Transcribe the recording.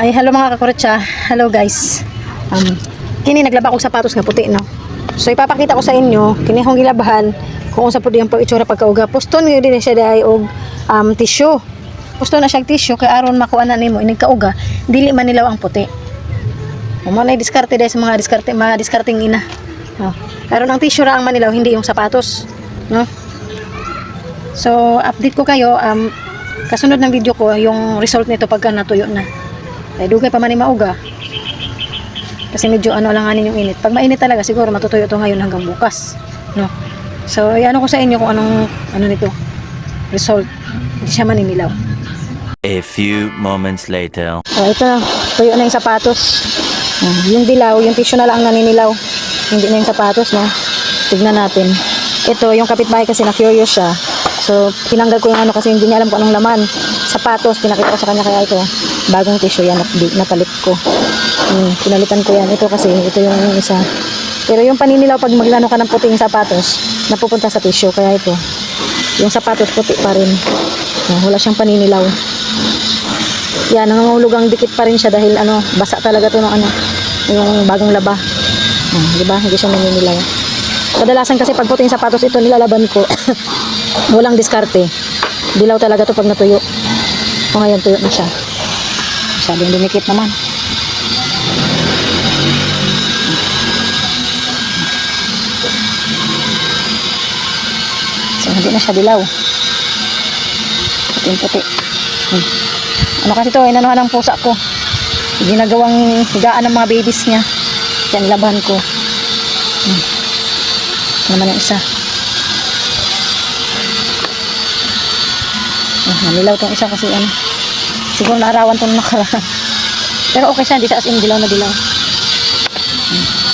Ay, hello mga kakuretsa. Hello guys. Um, kini naglaba ko sapatos nga puti, no? So, ipapakita ko sa inyo, kini akong gilabahan, kung sa po yung itsura pagkauga. Poston nga din siya dahil og um, tissue. Poston na siya tissue, kay aron makuha na nimo inig kauga, dili man nilaw ang puti. Mo na diskarte dahil sa mga diskarte, mga diskarting ina. No? Pero ang tissue ra ang manilaw, hindi yung sapatos. No? So, update ko kayo, um, kasunod ng video ko, yung result nito pagka natuyo na. Eh, dugay pa man ni mauga. Kasi medyo ano lang anin yung init. Pag mainit talaga, siguro matutuyo to ngayon hanggang bukas. No? So, ano ko sa inyo kung anong, ano nito, result. Hindi siya maninilaw. A few moments later. Oh, ito na. Tuyo na yung sapatos. Oh, yung dilaw, yung tissue na lang ang naninilaw. Hindi na yung sapatos, no? Tignan natin. Ito, yung kapitbahay kasi na curious siya. So, tinanggal ko yung ano kasi hindi niya alam kung anong laman. Sapatos, pinakita ko sa kanya kaya ito. Bagong tissue yan, nap- napalit ko. Hmm, pinalitan ko yan. Ito kasi, ito yung isa. Pero yung paninilaw, pag maglano ka ng puting sapatos, napupunta sa tissue. Kaya ito, yung sapatos puti pa rin. Oh, wala siyang paninilaw. Yan, nangangulog ang dikit pa rin siya dahil ano, basa talaga to ng ano, yung bagong laba. Ah, di ba? Hindi siya naninilaw. Kadalasan kasi pag puting sapatos ito nilalaban ko, walang diskarte. Dilaw talaga to pag natuyo. O ngayon tuyo na siya. Masyadong dumikit naman. So, hindi na siya dilaw. Puting-puti. Hmm. Ano kasi to, inanuhan ng pusa ko. Ginagawang higaan ng mga babies niya. Yan, laban ko. Hmm. Ito naman yung isa. Oh, nanilaw tong isa kasi ano. Siguro naarawan tong nakaraan. Pero okay siya, hindi siya as in dilaw na dilaw. Hmm.